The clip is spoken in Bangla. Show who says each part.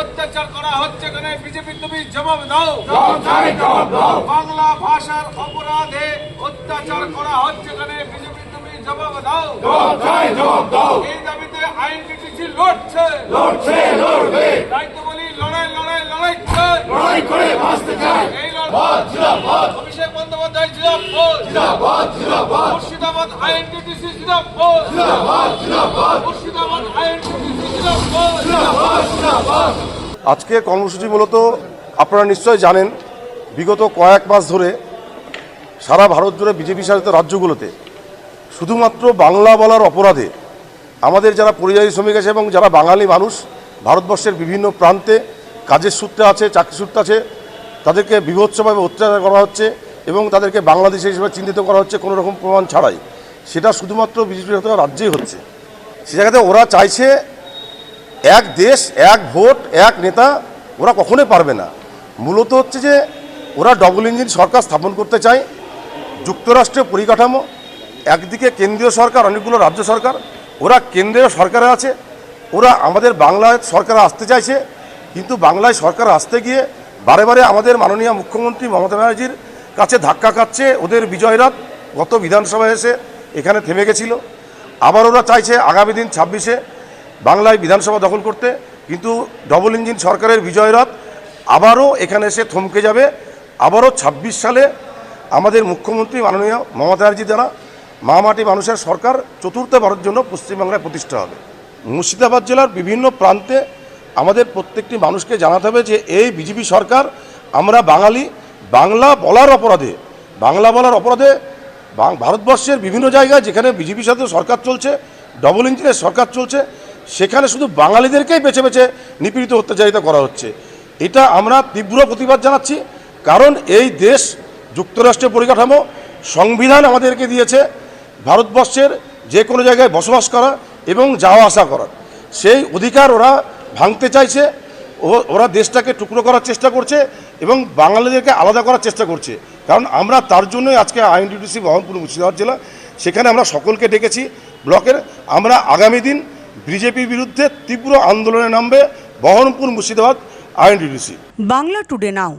Speaker 1: অত্যাচার করা হচ্ছে কেন? বিজেপি তুমি জবাব দাও। বাংলা ভাষার অপরাধে অত্যাচার করা হচ্ছে কেন? বিজেপি তুমি জবাব দাও।
Speaker 2: জবাব দাও
Speaker 1: এই দাবিতে আইনটিটিসি লড়ছে।
Speaker 2: লড়ছে লড়বে
Speaker 1: তাই বলি, লড়াই লড়াই লড়াই
Speaker 2: লড়াই করে। বাঁচতে চাই
Speaker 1: এই লড়াই অভিষেক বন্দ্যোপাধ্যায় জিন্দাবাদ।
Speaker 2: জিন্দাবাদ জিন্দাবাদ
Speaker 1: মুর্শিদাবাদ আইএনটিটিসি জিন্দাবাদ।
Speaker 2: জিন্দাবাদ জিন্দাবাদ
Speaker 1: মুর্শিদাবাদ আইএনটিটিসি জিন্দাবাদ।
Speaker 3: আজকে কর্মসূচি মূলত আপনারা নিশ্চয় জানেন, বিগত কয়েক মাস ধরে সারা ভারত জুড়ে বিজেপি শাসিত রাজ্যগুলোতে শুধুমাত্র বাংলা বলার অপরাধে আমাদের যারা পরিযায়ী শ্রমিক আছে এবং যারা বাঙালি মানুষ, ভারতবর্ষের বিভিন্ন প্রান্তে কাজের সূত্রে আছে চাকরি সূত্রে আছে, তাদেরকে বিভৎসভাবে অত্যাচার করা হচ্ছে এবং তাদেরকে বাংলাদেশি হিসেবে চিহ্নিত করা হচ্ছে কোনো রকম প্রমাণ ছাড়াই। সেটা শুধুমাত্র বিজেপি শাসিত রাজ্যেই হচ্ছে। সে জায়গাতে ওরা চাইছে এক দেশ, এক ভোট, এক নেতা, ওরা কখনোই পারবে না। মূলত হচ্ছে যে, ওরা ডবল ইঞ্জিন সরকার স্থাপন করতে চায় যুক্তরাষ্ট্রের পরিকাঠামো, একদিকে কেন্দ্রীয় সরকার, অনেকগুলো রাজ্য সরকার, ওরা কেন্দ্রীয় সরকারে আছে, ওরা আমাদের বাংলায় সরকার আসতে চাইছে, কিন্তু বাংলায় সরকার আসতে গিয়ে বারে বারে আমাদের মাননীয় মুখ্যমন্ত্রী মমতা ব্যানার্জির কাছে ধাক্কা খাচ্ছে, ওদের বিজয়রাত গত বিধানসভায় এসে এখানে থেমে গেছিল। আবার ওরা চাইছে আগামী দিন ছাব্বিশে বাংলায় বিধানসভা দখল করতে, কিন্তু ডবল ইঞ্জিন সরকারের বিজয়রথ আবারও এখানে এসে থমকে যাবে। আবারও ২৬ সালে আমাদের মুখ্যমন্ত্রী মাননীয় মমতা ব্যানার্জি দ্বারা মামাটি মানুষের সরকার চতুর্থবারের জন্য পশ্চিমবাংলায় প্রতিষ্ঠা হবে। মুর্শিদাবাদ জেলার বিভিন্ন প্রান্তে আমাদের প্রত্যেকটি মানুষকে জানাতে হবে যে এই বিজেপি সরকার আমরা বাঙালি, বাংলা বলার অপরাধে, বাংলা বলার অপরাধে ভারতবর্ষের বিভিন্ন জায়গায় যেখানে বিজেপির সাথে সরকার চলছে ডবল ইঞ্জিনের সরকার চলছে সেখানে শুধু বাঙালিদেরকেই বেছে বেছে নিপীড়িত, অত্যাচারিত করা হচ্ছে। এটা আমরা তীব্র প্রতিবাদ জানাচ্ছি, কারণ এই দেশ যুক্তরাষ্ট্রের পরিকাঠামো, সংবিধান আমাদেরকে দিয়েছে ভারতবর্ষের যে কোনো জায়গায় বসবাস করা এবং যাওয়া আসা করার সেই অধিকার ওরা ভাঙতে চাইছে ওরা দেশটাকে টুকরো করার চেষ্টা করছে এবং বাঙালিদেরকে আলাদা করার চেষ্টা করছে। কারণ আমরা তার জন্যই আজকে আইএনটিটিসি বহরমপুর মুর্শিদাবাদ জেলা, সেখানে আমরা সকলকে ডেকেছি ব্লকের। আমরা আগামী দিন বিজেপির বিরুদ্ধে তীব্র আন্দোলনে নামবে Baharampur Murshidabad INDDC
Speaker 4: Bangla today now.